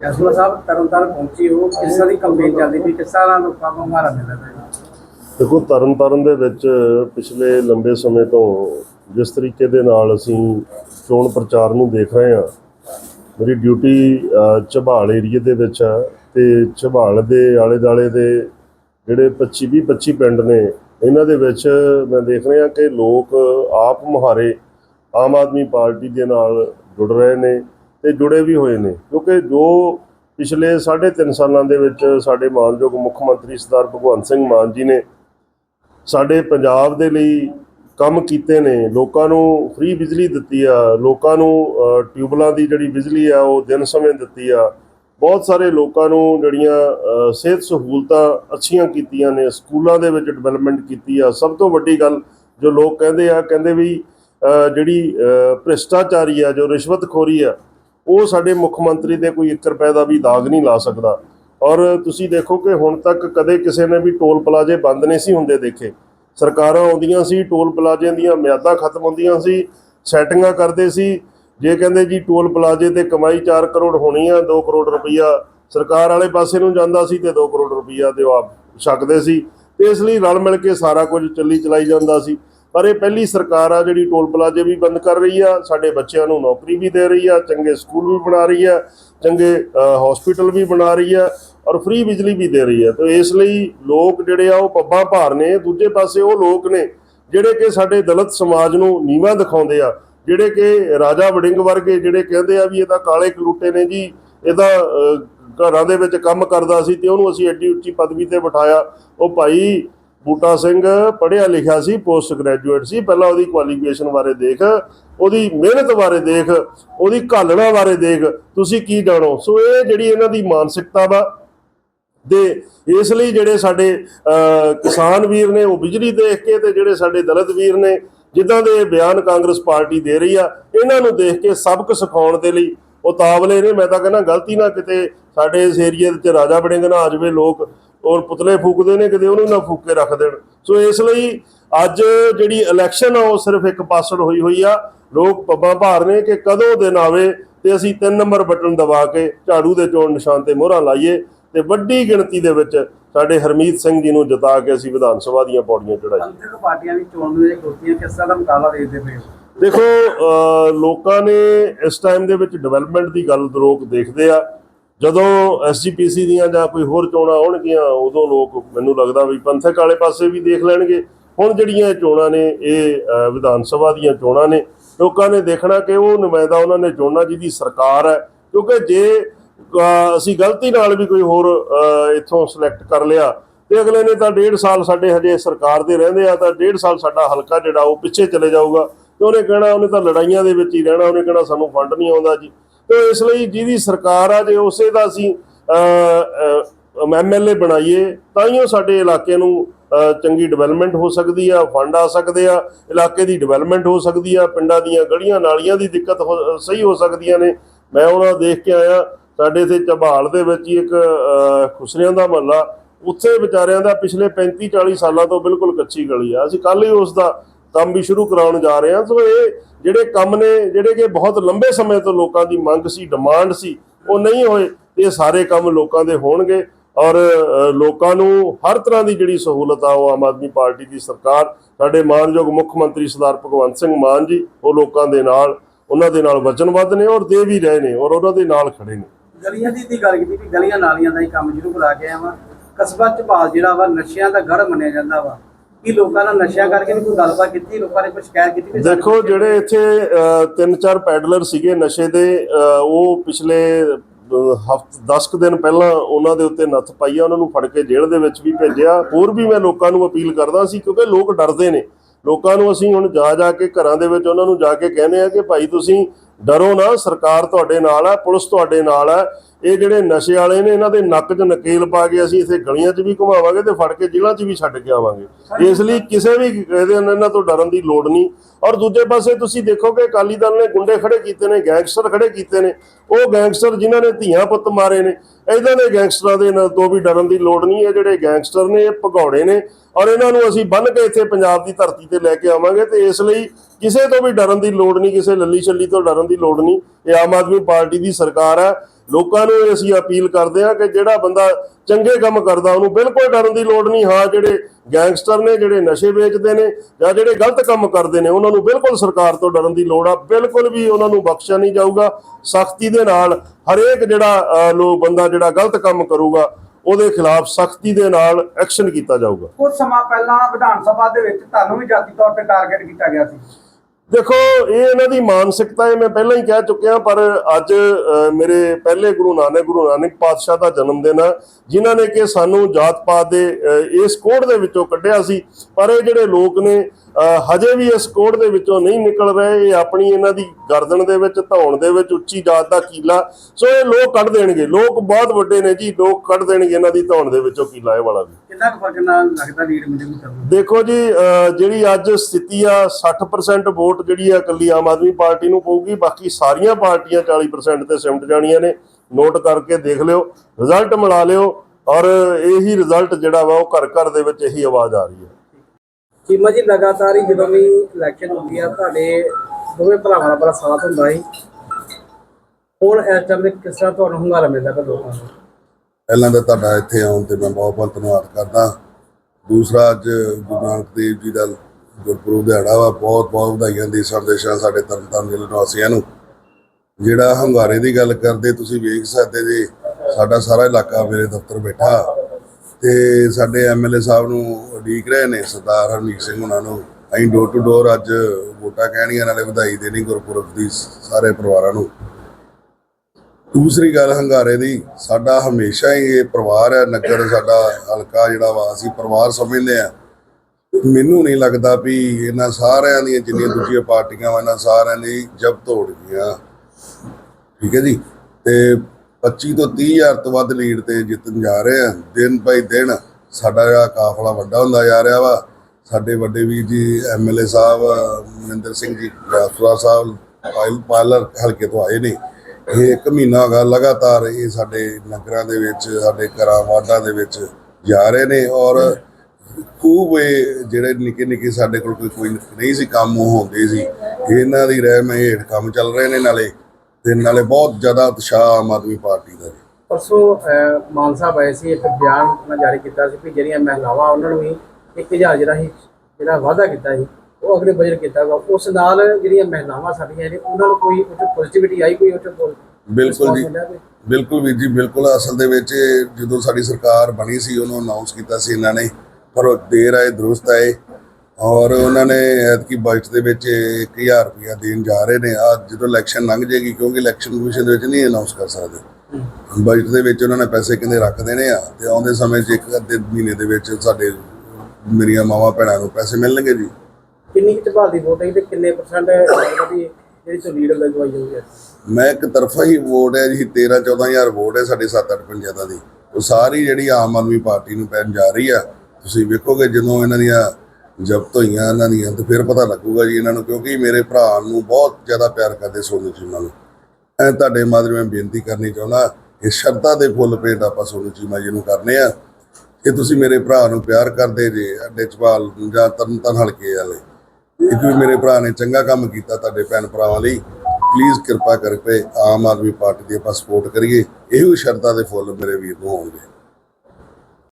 SP ਸਾਹਿਬ ਤਰਨਤਾਰਨ ਪਹੁੰਚੀ ਹੋ, ਕਿਸ ਤਰ੍ਹਾਂ ਦੀ ਕੰਪੇਨ ਚੱਲਦੀ ਪਈ, ਕਿਸ ਤਰ੍ਹਾਂ ਲੋਕਾਂ ਨੂੰ ਮਾਰਾ ਮਿਲਦਾ ਪਿਆ ਦੇਖੋ, ਤਰਨਤਾਰਨ ਦੇ ਵਿੱਚ ਪਿਛਲੇ ਲੰਬੇ ਸਮੇਂ ਤੋਂ ਜਿਸ ਤਰੀਕੇ ਦੇ ਨਾਲ ਅਸੀਂ ਚੋਣ ਪ੍ਰਚਾਰ ਨੂੰ ਦੇਖ ਰਹੇ ਹਾਂ, ਮੇਰੀ ਡਿਊਟੀ ਝਬਾਲ ਏਰੀਏ ਦੇ ਵਿੱਚ ਆ ਤੇ ਝਬਾਲ ਦੇ ਆਲੇ ਦਾਲੇ ਦੇ ਜਿਹੜੇ 25 ਵੀਹ 25 ਪਿੰਡ ਨੇ, ਇਹਨਾਂ ਦੇ ਵਿੱਚ ਮੈਂ ਦੇਖ ਰਿਹਾ ਕਿ ਲੋਕ ਆਪ ਮੁਹਾਰੇ ਆਮ ਆਦਮੀ ਪਾਰਟੀ ਦੇ ਨਾਲ ਜੁੜ ਰਹੇ ਨੇ। ਤੇ ਜੁੜੇ ਵੀ ਹੋਏ ਨੇ। ਕਿਉਂਕਿ ਜੋ ਪਿਛਲੇ 3.5 ਸਾਲਾਂ ਦੇ ਵਿੱਚ ਸਾਡੇ ਮਾਨਯੋਗ ਮੁੱਖ ਮੰਤਰੀ ਸਰਦਾਰ ਭਗਵੰਤ ਸਿੰਘ ਮਾਨ ਜੀ ਨੇ ਸਾਡੇ ਪੰਜਾਬ ਦੇ ਲਈ ਕੰਮ ਕੀਤੇ ਨੇ। ਲੋਕਾਂ ਨੂੰ ਫ੍ਰੀ ਬਿਜਲੀ ਦਿੱਤੀ ਆ। ਲੋਕਾਂ ਨੂੰ ਅ, ਟਿਊਬਲਾਂ ਦੀ ਜਿਹੜੀ ਬਿਜਲੀ ਆ ਉਹ ਦਿਨ ਸਮੇਂ ਦਿੱਤੀ ਆ। ਬਹੁਤ ਸਾਰੇ ਲੋਕਾਂ ਨੂੰ ਜਿਹੜੀਆਂ ਸਿਹਤ ਸਹੂਲਤਾਂ ਅੱਛੀਆਂ ਕੀਤੀਆਂ ਨੇ ਸਕੂਲਾਂ ਦੇ ਵਿੱਚ ਡਿਵੈਲਪਮੈਂਟ ਕੀਤੀ ਆ। ਸਭ ਤੋਂ ਵੱਡੀ ਗੱਲ ਜੋ ਲੋਕ ਕਹਿੰਦੇ ਆ ਕਹਿੰਦੇ ਵੀ ਜਿਹੜੀ ਭ੍ਰਿਸ਼ਟਾਚਾਰੀ ਆ ਜੋ ਰਿਸ਼ਵਤਖੋਰੀ ਆ ਉਹ ਸਾਡੇ ਮੁੱਖ ਮੰਤਰੀ ਦੇ ਕੋਈ 1 ਰੁਪਏ ਦਾ ਵੀ ਦਾਗ ਨਹੀਂ ਲਾ ਸਕਦਾ। ਔਰ ਤੁਸੀਂ ਦੇਖੋ ਕਿ ਹੁਣ ਤੱਕ ਕਦੇ ਕਿਸੇ ਨੇ ਵੀ ਟੋਲ ਪਲਾਜ਼ੇ ਬੰਦ ਨਹੀਂ ਸੀ ਹੁੰਦੇ ਦੇਖੇ। ਸਰਕਾਰਾਂ ਆਉਂਦੀਆਂ ਸੀ, ਟੋਲ ਪਲਾਜ਼ੇ ਦੀਆਂ ਮਿਆਦਾਂ ਖਤਮ ਹੁੰਦੀਆਂ ਸੀ, ਸੈਟਿੰਗਾਂ ਕਰਦੇ ਸੀ। ਜੇ ਕਹਿੰਦੇ ਜੀ ਟੋਲ ਪਲਾਜ਼ੇ ਤੇ ਕਮਾਈ 4 ਕਰੋੜ ਹੋਣੀ ਆ 2 ਕਰੋੜ ਰੁਪਈਆ, ਸਰਕਾਰ ਵਾਲੇ ਪਾਸੇ ਨੂੰ ਜਾਂਦਾ ਸੀ ਤੇ 2 ਕਰੋੜ ਰੁਪਈਆ ਤੇ ਉਹ ਆਪ ਛਕਦੇ ਸੀ। ਤੇ ਇਸ ਲਈ ਰਲ ਮਿਲ ਕੇ ਸਾਰਾ ਕੁਝ ਚੱਲੀ ਚਲਾਈ ਜਾਂਦਾ ਸੀ। ਪਰ ਇਹ ਪਹਿਲੀ ਸਰਕਾਰ ਆ ਜਿਹੜੀ ਟੋਲ ਪਲਾਜ਼ੇ ਵੀ ਬੰਦ ਕਰ ਰਹੀ ਆ, ਸਾਡੇ ਬੱਚਿਆਂ ਨੂੰ ਨੌਕਰੀ ਵੀ ਦੇ ਰਹੀ ਆ, ਚੰਗੇ ਸਕੂਲ ਵੀ ਬਣਾ ਰਹੀ ਆ, ਚੰਗੇ ਹਸਪੀਟਲ ਵੀ ਬਣਾ ਰਹੀ ਆ ਔਰ ਫ੍ਰੀ ਬਿਜਲੀ ਵੀ ਦੇ ਰਹੀ ਆ। ਤੇ ਇਸ ਲਈ ਲੋਕ ਜਿਹੜੇ ਆ ਉਹ ਪੱਬਾਂ ਭਾਰ ਨੇ, ਦੂਜੇ ਪਾਸੇ ਉਹ ਲੋਕ ਨੇ ਜਿਹੜੇ ਕਿ ਸਾਡੇ ਦਲਿਤ ਸਮਾਜ ਨੂੰ ਨੀਵਾਂ ਦਿਖਾਉਂਦੇ ਆ, ਜਿਹੜੇ ਕਿ ਰਾਜਾ ਵੜਿੰਗ ਵਰਗੇ ਜਿਹੜੇ ਕਹਿੰਦੇ ਆ ਵੀ ਇਹ ਤਾਂ ਕਾਲੇ ਕਲੂਟੇ ਨੇ ਜੀ ਇਹਦਾ ਘਰਾਂ ਦੇ ਵਿੱਚ ਕੰਮ ਕਰਦਾ ਸੀ ਤੇ ਉਹਨੂੰ ਅਸੀਂ ਐਡੀ ਉੱਚੀ ਪਦਵੀ ਤੇ ਬਿਠਾਇਆ। ਉਹ ਭਾਈ ਬੂਟਾ ਸਿੰਘ ਪੜ੍ਹਿਆ ਲਿਖਿਆ ਸੀ ਪੋਸਟ ਗ੍ਰੈਜੂਏਟ ਸੀ ਪਹਿਲਾਂ ਉਹਦੀ ਕੁਆਲੀਫਿਕੇਸ਼ਨ ਬਾਰੇ ਦੇਖ ਉਹਦੀ ਮਿਹਨਤ ਬਾਰੇ ਦੇਖ ਉਹਦੀ ਘਾਲਣਾ ਬਾਰੇ ਦੇਖ ਤੁਸੀਂ ਕੀ ਜਾਣੋ? ਸੋ ਇਹ ਜਿਹੜੀ ਇਹਨਾਂ ਦੀ ਮਾਨਸਿਕਤਾ ਵਾ ਦੇ ਇਸ ਲਈ ਜਿਹੜੇ ਸਾਡੇ ਅਹ, ਕਿਸਾਨ ਵੀਰ ਨੇ ਉਹ ਬਿਜਲੀ ਦੇਖ ਕੇ ਤੇ ਜਿਹੜੇ ਸਾਡੇ ਦਲਿਤ ਵੀਰ ਨੇ ਜਿੱਦਾਂ ਦੇ ਬਿਆਨ ਕਾਂਗਰਸ ਪਾਰਟੀ ਦੇ ਰਹੀ ਆ ਇਹਨਾਂ ਨੂੰ ਦੇਖ ਕੇ ਸਬਕ ਸਿਖਾਉਣ ਦੇ ਲਈ ਉਹ ਤਾਵਲੇ ਨੇ। ਮੈਂ ਤਾਂ ਕਹਿੰਦਾ ਗਲਤੀ ਨਾ ਕਿਤੇ ਸਾਡੇ ਇਸ ਏਰੀਏ ਵਿੱਚ ਰਾਜਾ ਬੜਿੰਗ ਨਾ ਆ ਜਾਵੇ ਲੋਕ। ਔਰ ਪੁਤਲੇ ਫੂਕਦੇ ਨੇ ਕਿਤੇ ਉਹਨੂੰ ਨਾ ਫੂਕ ਰੱਖ ਦੇਣ। ਸੋ ਇਸ ਲਈ ਅੱਜ ਜਿਹੜੀ ਇਲੈਕਸ਼ਨ ਆ ਉਹ ਸਿਰਫ ਇੱਕ ਪਾਸੜ ਹੋਈ ਹੋਈ ਆ। ਲੋਕ ਪੱਬਾਂ ਭਾਰ ਨੇ ਕਿ ਕਦੋਂ ਦਿਨ ਆਵੇ ਤੇ ਅਸੀਂ ਤਿੰਨ ਨੰਬਰ ਬਟਨ ਦਬਾ ਕੇ ਝਾੜੂ ਦੇ ਚੋਣ ਨਿਸ਼ਾਨ ਤੇ ਮੋਹਰਾਂ ਲਾਈਏ ਤੇ ਵੱਡੀ ਗਿਣਤੀ ਦੇ ਵਿੱਚ ਸਾਡੇ ਹਰਮੀਤ ਸਿੰਘ ਜੀ ਨੂੰ ਜਿਤਾ ਕੇ ਅਸੀਂ ਵਿਧਾਨ ਸਭਾ ਦੀਆਂ ਪੌੜੀਆਂ ਚੜਾਈਏ ਪੰਥਕ ਪਾਰਟੀਆਂ ਦੀ ਚੋਣ ਦੇ ਖੋਤੀਆਂ ਕਿਸ ਤਰ੍ਹਾਂ ਦਾ ਮੁਕਾਬਲਾ ਦੇਖਦੇ ਪਏ ਦੇਖੋ ਲੋਕਾਂ ਨੇ ਇਸ ਟਾਈਮ ਦੇ ਵਿੱਚ ਡਿਵੈਲਪਮੈਂਟ ਦੀ ਗੱਲ ਲੋਕ ਦੇਖਦੇ ਆ। ਜਦੋਂ ਐਸਜੀਪੀਸੀ ਦੀਆਂ ਜਾਂ ਕੋਈ ਹੋਰ ਚੋਣਾਂ ਆਉਣਗੀਆਂ, ਉਦੋਂ ਲੋਕ ਮੈਨੂੰ ਲੱਗਦਾ ਵੀ ਪੰਥਕ ਵਾਲੇ ਪਾਸੇ ਵੀ ਦੇਖ ਲੈਣਗੇ। ਹੁਣ ਜਿਹੜੀਆਂ ਇਹ ਚੋਣਾਂ ਨੇ, ਇਹ ਵਿਧਾਨ ਸਭਾ ਦੀਆਂ ਚੋਣਾਂ ਨੇ, ਲੋਕਾਂ ਨੇ ਦੇਖਣਾ ਕਿ ਉਹ ਨੁਮਾਇੰਦਾ ਉਹਨਾਂ ਨੇ ਚੁਣਨਾ ਜਿਹਦੀ ਸਰਕਾਰ ਹੈ। ਕਿਉਂਕਿ ਜੇ ਅਸੀਂ ਗਲਤੀ ਨਾਲ ਵੀ ਕੋਈ ਹੋਰ ਇੱਥੋਂ ਸਿਲੈਕਟ ਕਰ ਲਿਆ, ਤੇ ਅਗਲੇ ਨੇ ਤਾਂ ਡੇਢ ਸਾਲ ਸਾਡੇ ਹਜੇ ਸਰਕਾਰ ਦੇ ਰਹਿੰਦੇ ਆ, ਤਾਂ ਡੇਢ ਸਾਲ ਸਾਡਾ ਹਲਕਾ ਜਿਹੜਾ ਉਹ ਪਿੱਛੇ ਚਲੇ ਜਾਊਗਾ। ਤੇ ਉਹਨੇ ਕਹਿਣਾ, ਉਹਨੇ ਤਾਂ ਲੜਾਈਆਂ ਦੇ ਵਿੱਚ ਹੀ ਰਹਿਣਾ, ਉਹਨੇ ਕਹਿਣਾ ਸਾਨੂੰ ਫੰਡ ਨਹੀਂ ਆਉਂਦਾ ਜੀ। ਤੇ ਇਸ ਲਈ ਜਿਹਦੀ ਸਰਕਾਰ ਆ, ਜੇ ਉਸੇ ਦਾ ਅਸੀਂ ਐਮਐਲਏ ਬਣਾਈਏ ਤਾਂ ਹੀ ਉਹ ਸਾਡੇ ਇਲਾਕੇ ਨੂੰ ਚੰਗੀ ਡਿਵੈਲਪਮੈਂਟ ਹੋ ਸਕਦੀ ਆ, ਫੰਡ ਆ ਸਕਦੇ ਆ, ਇਲਾਕੇ ਦੀ ਡਿਵੈਲਪਮੈਂਟ ਹੋ ਸਕਦੀ ਆ, ਪਿੰਡਾਂ ਦੀਆਂ ਗਲੀਆਂ ਨਾਲੀਆਂ ਦੀ ਦਿੱਕਤ ਹੋ- ਸਹੀ ਹੋ ਸਕਦੀਆਂ ਨੇ। ਮੈਂ ਉਹਨਾਂ ਦੇਖ ਕੇ ਆਇਆ, ਸਾਡੇ ਇੱਥੇ ਝਬਾਲ ਦੇ ਵਿੱਚ ਹੀ ਇੱਕ ਖੁਸਰਿਆਂ ਦਾ ਮਹੱਲਾ, ਉੱਥੇ ਵਿਚਾਰਿਆਂ ਦਾ ਪਿਛਲੇ 35 40 ਸਾਲਾਂ ਤੋਂ ਬਿਲਕੁਲ ਕੱਚੀ ਗਲੀ ਆ। ਅਸੀਂ ਕੱਲ ਹੀ ਉਸ ਦਾ ਕੰਮ ਵੀ ਸ਼ੁਰੂ ਕਰਾਉਣ ਜਾ ਰਹੇ ਹਾਂ। ਸੋ ਇਹ ਜਿਹੜੇ ਕੰਮ ਨੇ, ਜਿਹੜੇ ਕਿ ਬਹੁਤ ਲੰਬੇ ਸਮੇਂ ਤੋਂ ਲੋਕਾਂ ਦੀ ਮੰਗ ਸੀ ਡਿਮਾਂਡ ਸੀ, ਉਹ ਨਹੀਂ ਹੋਏ, ਇਹ ਸਾਰੇ ਕੰਮ ਲੋਕਾਂ ਦੇ ਹੋਣਗੇ। ਔਰ ਲੋਕਾਂ ਨੂੰ ਹਰ ਤਰ੍ਹਾਂ ਦੀ ਜਿਹੜੀ ਸਹੂਲਤ ਆ, ਉਹ ਆਮ ਆਦਮੀ ਪਾਰਟੀ ਦੀ ਸਰਕਾਰ, ਸਾਡੇ ਮਾਨਯੋਗ ਮੁੱਖ ਮੰਤਰੀ ਸਰਦਾਰ ਭਗਵੰਤ ਸਿੰਘ ਮਾਨ ਜੀ, ਉਹ ਲੋਕਾਂ ਦੇ ਨਾਲ, ਉਹਨਾਂ ਦੇ ਨਾਲ ਵਚਨਬੱਧ ਨੇ ਔਰ ਦੇ ਵੀ ਰਹੇ ਨੇ ਔਰ ਉਹਨਾਂ ਦੇ ਨਾਲ ਖੜੇ ਨੇ। ਗਲੀਆਂ ਦੀ ਦੀ ਗੱਲ ਕੀਤੀ ਵੀ ਗਲੀਆਂ ਨਾਲੀਆਂ ਦਾ ਹੀ ਕੰਮ ਸ਼ੁਰੂ ਕਰਾ ਕੇ ਆਇਆ ਵਾ ਕਸਬਾ ਝਪਾਲ ਜਿਹੜਾ ਵਾ, ਨਸ਼ਿਆਂ ਦਾ ਗੜ ਮੰਨਿਆ ਜਾਂਦਾ ਵਾ। ਕੀ ਲੋਕਾਂ ਨਾਲ ਨਸ਼ਿਆਂ ਕਰਕੇ ਵੀ ਕੋਈ ਗੱਲਬਾਤ ਕੀਤੀ ਲੋਕਾਂ ਨੇ ਕੋਈ ਸ਼ਿਕਾਇਤ ਕੀਤੀ? ਵੀ ਸਾਡੇ ਦੇਖੋ ਜਿਹੜੇ ਇੱਥੇ ਅ, ਤਿੰਨ ਚਾਰ ਪੈਡਲਰ ਸੀਗੇ ਨਸ਼ੇ ਦੇ ਅ, ਉਹ ਪਿਛਲੇ ਹਫ਼ਤੇ 10 ਕੁ ਦਿਨ ਪਹਿਲਾਂ ਉਹਨਾਂ ਦੇ ਉੱਤੇ ਨੱਥ ਪਾਈ ਉਹਨਾਂ ਨੂੰ ਫੜ ਕੇ ਜੇਲ੍ਹ ਦੇ ਵਿੱਚ ਵੀ ਭੇਜਿਆ। ਹੋਰ ਵੀ ਮੈਂ ਲੋਕਾਂ ਨੂੰ ਅਪੀਲ ਕਰਦਾ ਸੀ ਕਿਉਂਕਿ ਲੋਕ ਡਰਦੇ ਨੇ। ਲੋਕਾਂ ਨੂੰ ਅਸੀਂ ਹੁਣ ਜਾ ਜਾ ਕੇ ਘਰਾਂ ਦੇ ਵਿੱਚ ਉਹਨਾਂ ਨੂੰ ਜਾ ਕੇ ਕਹਿੰਦੇ ਆ ਕਿ ਭਾਈ ਤੁਸੀਂ ਡਰੋ ਨਾ ਸਰਕਾਰ ਤੁਹਾਡੇ ਨਾਲ ਹੈ ਪੁਲਿਸ ਤੁਹਾਡੇ ਨਾਲ ਹੈ ਇਹ ਜਿਹੜੇ ਨਸ਼ੇ ਵਾਲੇ ਨੇ ਇਹਨਾਂ ਦੇ ਨੱਕ 'ਚ ਨਕੇਲ ਪਾ ਕੇ ਅਸੀਂ ਇੱਥੇ ਗਲੀਆਂ 'ਚ ਵੀ ਘੁਮਾਵਾਂਗੇ ਤੇ ਫੜ ਕੇ ਜੇਲ੍ਹਾਂ 'ਚ ਵੀ ਛੱਡ ਕੇ ਆਵਾਂਗੇ। ਇਸ ਲਈ ਕਿਸੇ ਵੀ ਇਹਦੇ ਇਹਨਾਂ ਤੋਂ ਡਰਨ ਦੀ ਲੋੜ ਨਹੀਂ। ਔਰ ਦੂਜੇ ਪਾਸੇ ਤੁਸੀਂ ਦੇਖੋਗੇ ਅਕਾਲੀ ਦਲ ਨੇ ਗੁੰਡੇ ਖੜੇ ਕੀਤੇ ਨੇ ਗੈਂਗਸਟਰ ਖੜੇ ਕੀਤੇ ਨੇ। ਉਹ ਗੈਂਗਸਟਰ ਜਿਨ੍ਹਾਂ ਨੇ ਧੀਆਂ ਪੁੱਤ ਮਾਰੇ ਨੇ ਇਦਾਂ ਦੇ ਗੈਂਗਸਟਰਾਂ ਦੇ ਨਾਲ ਤੋਂ ਵੀ ਡਰਨ ਦੀ ਲੋੜ ਨਹੀਂ। ਇਹ ਜਿਹੜੇ ਗੈਂਗਸਟਰ ਨੇ ਇਹ ਭਗੌੜੇ ਨੇ। ਔਰ ਇਹਨਾਂ ਨੂੰ ਅਸੀਂ ਬੰਨ ਕੇ ਇੱਥੇ ਪੰਜਾਬ ਦੀ ਧਰਤੀ ਤੇ ਲੈ ਕੇ ਆਵਾਂਗੇ ਤੇ ਇਸ ਲਈ ਕਿਸੇ ਤੋਂ ਵੀ ਡਰਨ ਦੀ ਲੋੜ ਨਹੀਂ ਕਿਸੇ ਲੱਲੀ ਛੱਲੀ ਤੋਂ ਡਰਨ ਦੀ ਲੋੜ ਨਹੀਂ। ਇਹ ਆਮ ਆਦਮੀ ਪਾਰਟੀ ਦੀ ਸਰਕਾਰ ਹੈ। ਲੋਕਾਂ ਨੂੰ ਅਸੀਂ ਅਪੀਲ ਕਰਦੇ ਹਾਂ ਕਿ ਜਿਹੜਾ ਬੰਦਾ ਚੰਗੇ ਕੰਮ ਕਰਦਾ, ਉਹਨੂੰ ਬਿਲਕੁਲ ਡਰਨ ਦੀ ਲੋੜ ਨਹੀਂ। ਹਾਂ, ਜਿਹੜੇ ਗੈਂਗਸਟਰ ਨੇ, ਜਿਹੜੇ ਨਸ਼ੇ ਵੇਚਦੇ ਨੇ ਜਾਂ ਜਿਹੜੇ ਗਲਤ ਕੰਮ ਕਰਦੇ ਨੇ, ਉਹਨਾਂ ਨੂੰ ਬਿਲਕੁਲ ਸਰਕਾਰ ਤੋਂ ਡਰਨ ਦੀ ਲੋੜ ਆ। ਬਿਲਕੁਲ ਵੀ ਉਹਨਾਂ ਨੂੰ ਬਖਸ਼ਿਆ ਨਹੀਂ ਜਾਊਗਾ। ਸਖਤੀ ਦੇ ਨਾਲ ਹਰੇਕ ਜਿਹੜਾ ਲੋ, ਬੰਦਾ ਜਿਹੜਾ ਗਲਤ ਕੰਮ ਕਰੂਗਾ, ਉਹਦੇ ਖਿਲਾਫ ਸਖਤੀ ਦੇ ਨਾਲ ਐਕਸ਼ਨ ਕੀਤਾ ਜਾਊਗਾ। ਕੁਝ ਸਮਾਂ ਪਹਿਲਾਂ ਵਿਧਾਨ ਸਭਾ ਦੇ ਵਿੱਚ ਤੁਹਾਨੂੰ ਵੀ ਜਾਤੀ ਤੌਰ ਤੇ ਟਾਰਗੇਟ ਕੀਤਾ ਗਿਆ ਸੀ। ਦੇਖੋ ਇਹ ਇਹਨਾਂ ਦੀ ਮਾਨਸਿਕਤਾ ਹੈ ਮੈਂ ਪਹਿਲਾਂ ਹੀ ਕਹਿ ਚੁੱਕਿਆ ਪਰ ਅੱਜ ਅ, ਮੇਰੇ ਪਹਿਲੇ ਗੁਰੂ ਨਾਨਕ ਗੁਰੂ ਨਾਨਕ ਪਾਤਸ਼ਾਹ ਦਾ ਜਨਮ ਦਿਨ ਆ ਜਿਨ੍ਹਾਂ ਨੇ ਕਿ ਸਾਨੂੰ ਜਾਤ ਪਾਤ ਦੇ ਅ, ਇਸ ਕੋੜ ਦੇ ਵਿੱਚੋਂ ਕੱਢਿਆ ਸੀ। ਪਰ ਇਹ ਜਿਹੜੇ ਲੋਕ ਨੇ ਹਜੇ ਵੀ ਇਸ ਕੋੜ ਦੇ ਵਿੱਚੋਂ ਨਹੀਂ ਨਿਕਲ ਰਹੇ। ਇਹ ਆਪਣੀ ਇਹਨਾਂ ਦੀ ਗਰਦਨ ਦੇ ਵਿੱਚ ਧੌਣ ਦੇ ਵਿੱਚ ਉੱਚੀ ਜਾਤ ਦਾ ਕੀਲਾ। ਸੋ ਇਹ ਲੋਕ ਕੱਢ ਦੇਣਗੇ। ਲੋਕ ਬਹੁਤ ਵੱਡੇ ਨੇ ਜੀ। ਲੋਕ ਕੱਢ ਦੇਣਗੇ ਇਹਨਾਂ ਦੀ ਧੌਣ ਦੇ ਵਿੱਚੋਂ ਕੀਲਾ ਇਹ ਵਾਲਾ ਵੀ। ਕਿੰਨਾ ਕੁ ਫ਼ਰਕ ਨਾਲ ਲੱਗਦਾ ਲੀਡ ਮਿਲੇਗੀ ਤੁਹਾਨੂੰ ਦੇਖੋ ਜੀ ਜਿਹੜੀ ਅੱਜ ਸਥਿਤੀ ਆ 60% ਵੋਟ ਜਿਹੜੀ ਆ ਇਕੱਲੀ ਆਮ ਆਦਮੀ ਪਾਰਟੀ ਨੂੰ ਪਊਗੀ। ਬਾਕੀ ਸਾਰੀਆਂ ਪਾਰਟੀਆਂ 40% ਤੇ ਸਿਮਟ ਜਾਣੀਆਂ ਨੇ। ਨੋਟ ਕਰਕੇ ਦੇਖ ਲਿਓ ਰਿਜ਼ਲਟ ਮਿਲਾ ਲਿਓ ਔਰ ਇਹੀ ਰਿਜ਼ਲਟ ਜਿਹੜਾ ਵਾ ਉਹ ਘਰ ਘਰ ਦੇ ਵਿੱਚ ਇਹੀ ਆਵਾਜ਼ ਆ ਰਹੀ ਹੈ। ਚੀਮਾ ਜੀ, ਲਗਾਤਾਰ ਹੀ ਜਦੋਂ ਵੀ ਇਲੈਕਸ਼ਨ ਹੁੰਦੀ ਆ, ਤੁਹਾਡੇ ਦੋਵੇਂ ਭਰਾਵਾਂ ਦਾ ਬੜਾ ਸਾਥ ਹੁੰਦਾ ਸੀ। ਹੁਣ ਇਸ ਟਾਈਮ ਤੇ ਕਿਸ ਤਰ੍ਹਾਂ ਤੁਹਾਨੂੰ ਹੁੰਗਾਰਾ ਮਿਲਦਾ ਪਿਆ ਲੋਕਾਂ ਨੂੰ? ਪਹਿਲਾਂ ਤਾਂ ਤੁਹਾਡਾ ਇੱਥੇ ਆਉਣ ਤੇ ਮੈਂ ਬਹੁਤ ਬਹੁਤ ਧੰਨਵਾਦ ਕਰਦਾ। ਦੂਸਰਾ ਅੱਜ ਗੁਰੂ ਨਾਨਕ ਦੇਵ ਜੀ ਦਾ ਗੁਰਪੁਰਬ ਦਿਹਾੜਾ ਵਾ, ਬਹੁਤ ਬਹੁਤ ਵਧਾਈਆਂ ਦੇ ਸੰਦੇਸ਼ਾਂ ਸਾਡੇ ਤਰਨਤਾਰਨ ਜ਼ਿਲ੍ਹੇ ਨਿਵਾਸੀਆਂ ਨੂੰ। ਜਿਹੜਾ ਹੰਗਾਰੇ ਦੀ ਗੱਲ ਕਰਦੇ, ਤੁਸੀਂ ਵੇਖ ਸਕਦੇ ਜੀ, ਸਾਡਾ ਸਾਰਾ ਇਲਾਕਾ ਮੇਰੇ ਦਫ਼ਤਰ ਬੈਠਾ। ਤੇ ਸਾਡੇ ਐਮਐਲਏ ਸਾਹਿਬ ਨੂੰ ਉਡੀਕ ਰਹੇ ਨੇ ਸਰਦਾਰ ਹਰਮੀਤ ਸਿੰਘ ਉਹਨਾਂ ਨੂੰ। ਅਸੀਂ ਡੋਰ ਟੂ ਡੋਰ ਅੱਜ ਵੋਟਾਂ ਕਹਿਣੀਆਂ, ਨਾਲੇ ਵਧਾਈ ਦੇਣੀ ਗੁਰਪੁਰਬ ਦੀ ਸਾਰੇ ਪਰਿਵਾਰਾਂ ਨੂੰ। ਦੂਸਰੀ ਗੱਲ ਹੰਗਾਰੇ ਦੀ, ਸਾਡਾ ਹਮੇਸ਼ਾ ਹੀ ਇਹ ਪਰਿਵਾਰ ਹੈ, ਨਗਰ ਸਾਡਾ ਹਲਕਾ ਜਿਹੜਾ ਵਾ, ਅਸੀਂ ਪਰਿਵਾਰ ਸਮਝਦੇ ਆ ਮੈਨੂੰ ਨਹੀਂ ਲੱਗਦਾ ਵੀ ਇਹਨਾਂ ਸਾਰਿਆਂ ਦੀਆਂ ਜਿੰਨੀਆਂ ਦੂਜੀਆਂ ਪਾਰਟੀਆਂ ਵਾ, ਇਹਨਾਂ ਸਾਰਿਆਂ ਦੀ ਜਬ ਹੋ ਗਈਆਂ। ਠੀਕ ਹੈ ਜੀ? ਤੇ 25 ਤੋਂ 30 ਹਜ਼ਾਰ ਤੋਂ ਵੱਧ ਲੀਡ ਤੇ ਜਿੱਤਣ ਜਾ ਰਹੇ ਆ, ਦਿਨ ਬਾਈ ਦਿਨ। ਸਾਡਾ ਜਿਹੜਾ ਕਾਫਲਾ ਵੱਡਾ ਹੁੰਦਾ ਜਾ ਰਿਹਾ ਵਾ, ਸਾਡੇ ਵੱਡੇ ਵੀਰ ਜੀ ਐਮਐਲਏ ਸਾਹਿਬ, ਮਨਿੰਦਰ ਸਿੰਘ ਜੀ ਰਾਸਵਾ ਸਾਹਿਬ, ਪਾਇਲ ਪਾਲਰ ਹਲਕੇ ਤੋਂ ਆਏ ਨੇ। ਇਹ ਇੱਕ ਮਹੀਨਾ ਹੋ ਗਿਆ ਲਗਾਤਾਰ ਇਹ ਸਾਡੇ ਨਗਰਾਂ ਦੇ ਵਿੱਚ, ਸਾਡੇ ਘਰਾਂ, ਵਾਰਡਾਂ ਦੇ ਵਿੱਚ ਜਾ ਰਹੇ ਨੇ ਔਰ ਖੂਬ ਇਹ ਜਿਹੜੇ ਨਿੱਕੇ ਨਿੱਕੇ ਸਾਡੇ ਕੋਲ ਕੋਈ ਕੋਈ ਨਹੀਂ ਸੀ, ਕੰਮ ਉਹ ਹੁੰਦੇ ਸੀ। ਇਹਨਾਂ ਦੀ ਰਹਿਮ ਹੇਠ ਕੰਮ ਚੱਲ ਰਹੇ ਨੇ ਨਾਲੇ ਤੇ ਨਾਲੇ ਬਹੁਤ ਜ਼ਿਆਦਾ ਉਤਸ਼ਾਹ ਆਮ ਆਦਮੀ ਪਾਰਟੀ ਪਰਸੋਂ ਅਹ, ਮਾਨ ਸਾਹਿਬ ਆਏ ਸੀ ਇੱਕ ਬਿਆਨ ਉਹਨਾਂ ਜਾਰੀ ਕੀਤਾ ਸੀ ਕਿ ਜਿਹੜੀਆਂ ਮਹਿਲਾਵਾਂ ਉਹਨਾਂ ਨੂੰ ਵੀ 1000 ਜਿਹੜਾ ਸੀ ਜਿਹੜਾ ਵਾਅਦਾ ਕੀਤਾ ਸੀ ਉਹ ਅਗਲੇ ਬਜਟ ਕੀਤਾ ਵਾ ਉਸ ਨਾਲ ਜਿਹੜੀਆਂ ਮਹਿਲਾਵਾਂ ਸਾਡੀਆਂ ਨੇ ਉਹਨਾਂ ਨੂੰ ਕੋਈ ਉਹ ਪੋਜ਼ਿਟਿਵਿਟੀ ਆਈ ਕੋਈ ਉਹ ਚ ਬਿਲਕੁਲ ਜੀ? ਬਿਲਕੁਲ ਵੀਰ ਜੀ ਬਿਲਕੁਲ ਅਸਲ ਦੇ ਵਿੱਚ ਇਹ ਜਦੋਂ ਸਾਡੀ ਸਰਕਾਰ ਬਣੀ ਸੀ ਉਹਨੂੰ ਅਨਾਉਂਸ ਕੀਤਾ ਸੀ ਇਹਨਾਂ ਨੇ ਪਰ ਉਹ ਦੇਰ ਆਏ ਦਰੁਸਤ ਆਏ ਔਰ ਉਹਨਾਂ ਨੇ ਐਤਕੀ ਬਜਟ ਦੇ ਵਿੱਚ 1000 ਰੁਪਇਆ ਦੇਣ ਜਾ ਰਹੇ ਨੇ। ਆ ਜਦੋਂ ਇਲੈਕਸ਼ਨ ਲੰਘ ਜਾਏਗੀ ਕਿਉਂਕਿ ਇਲੈਕਸ਼ਨ ਕਮਿਸ਼ਨ ਦੇ ਵਿੱਚ ਨਹੀਂ ਅਨਾਉਂਸ ਕਰ ਸਕਦੇ। ਬਜਟ ਦੇ ਵਿੱਚ ਉਹਨਾਂ ਨੇ ਪੈਸੇ ਕਿੰਨੇ ਰੱਖ ਦੇਣੇ ਆ ਤੇ ਆਉਂਦੇ ਸਮੇਂ 'ਚ ਇੱਕ ਅੱਧੇ ਮਹੀਨੇ ਦੇ ਵਿੱਚ ਸਾਡੇ ਮੇਰੀਆਂ ਮਾਵਾਂ ਭੈਣਾਂ ਨੂੰ ਪੈਸੇ ਮਿਲਣਗੇ ਜੀ। ਕਿੰਨੀ ਕੁ ਝਬਾਲ ਦੀ ਵੋਟ ਹੈ ਤੇ ਕਿੰਨੇ ਪਰਸੈਂਟ ਜਿਹੜੀ ਤੋਂ ਲੀਡ ਲਗਵਾਈ ਹੋਈ ਹੈ? ਮੈਂ ਇੱਕ ਤਰਫਾ ਹੀ ਵੋਟ ਹੈ ਜੀ 13 14000 ਵੋਟ ਹੈ ਸਾਡੇ 7-8 ਪੰਚਾਇਤਾਂ ਦੀ ਉਹ ਸਾਰੀ ਜਿਹੜੀ ਆਮ ਆਦਮੀ ਪਾਰਟੀ ਨੂੰ ਪੈਣ ਜਾ ਰਹੀ ਆ ਤੁਸੀਂ ਵੇਖੋਗੇ ਜਦੋਂ ਇਹਨਾਂ ਦੀਆਂ ਜ਼ਬਤ ਹੋਈਆਂ ਇਹਨਾਂ ਦੀਆਂ ਤੇ ਫਿਰ ਪਤਾ ਲੱਗੂਗਾ ਜੀ ਇਹਨਾਂ ਨੂੰ ਕਿਉਂਕਿ ਮੇਰੇ ਭਰਾ ਨੂੰ ਬਹੁਤ ਜ਼ਿਆਦਾ ਪਿਆਰ ਕਰਦੇ ਸੋਨੂ ਚੀਮਾ ਨੂੰ। ਐ ਤੁਹਾਡੇ ਮਾਧਿਅਮ ਮੈਂ ਬੇਨਤੀ ਕਰਨੀ ਚਾਹੁੰਦਾ ਇਹ ਸ਼ਰਤਾਂ ਦੇ ਫੁੱਲ ਭੇਟ ਆਪਾਂ ਸੋਨੂ ਚੀਮਾ ਜੀ ਨੂੰ ਕਰਨੇ ਆ ਕਿ ਤੁਸੀਂ ਮੇਰੇ ਭਰਾ ਨੂੰ ਪਿਆਰ ਕਰਦੇ ਜੇ, ਅੱਡੇ ਚਵਾਲ ਜਾਂ ਤਰਨਤਨ ਹਲਕੇ ਵਾਲੇ। ਕਿਉਂਕਿ ਮੇਰੇ ਭਰਾ ਨੇ ਚੰਗਾ ਕੰਮ ਕੀਤਾ ਤੁਹਾਡੇ ਭੈਣ ਭਰਾਵਾਂ ਲਈ ਪਲੀਜ਼ ਕਿਰਪਾ ਕਰਕੇ ਆਮ ਆਦਮੀ ਪਾਰਟੀ ਦੀ ਆਪਾਂ ਸਪੋਰਟ ਕਰੀਏ। ਇਹੋ ਸ਼ਰਤਾਂ ਦੇ ਫੁੱਲ ਮੇਰੇ ਵੀਰ ਨੂੰ ਹੋਣਗੇ।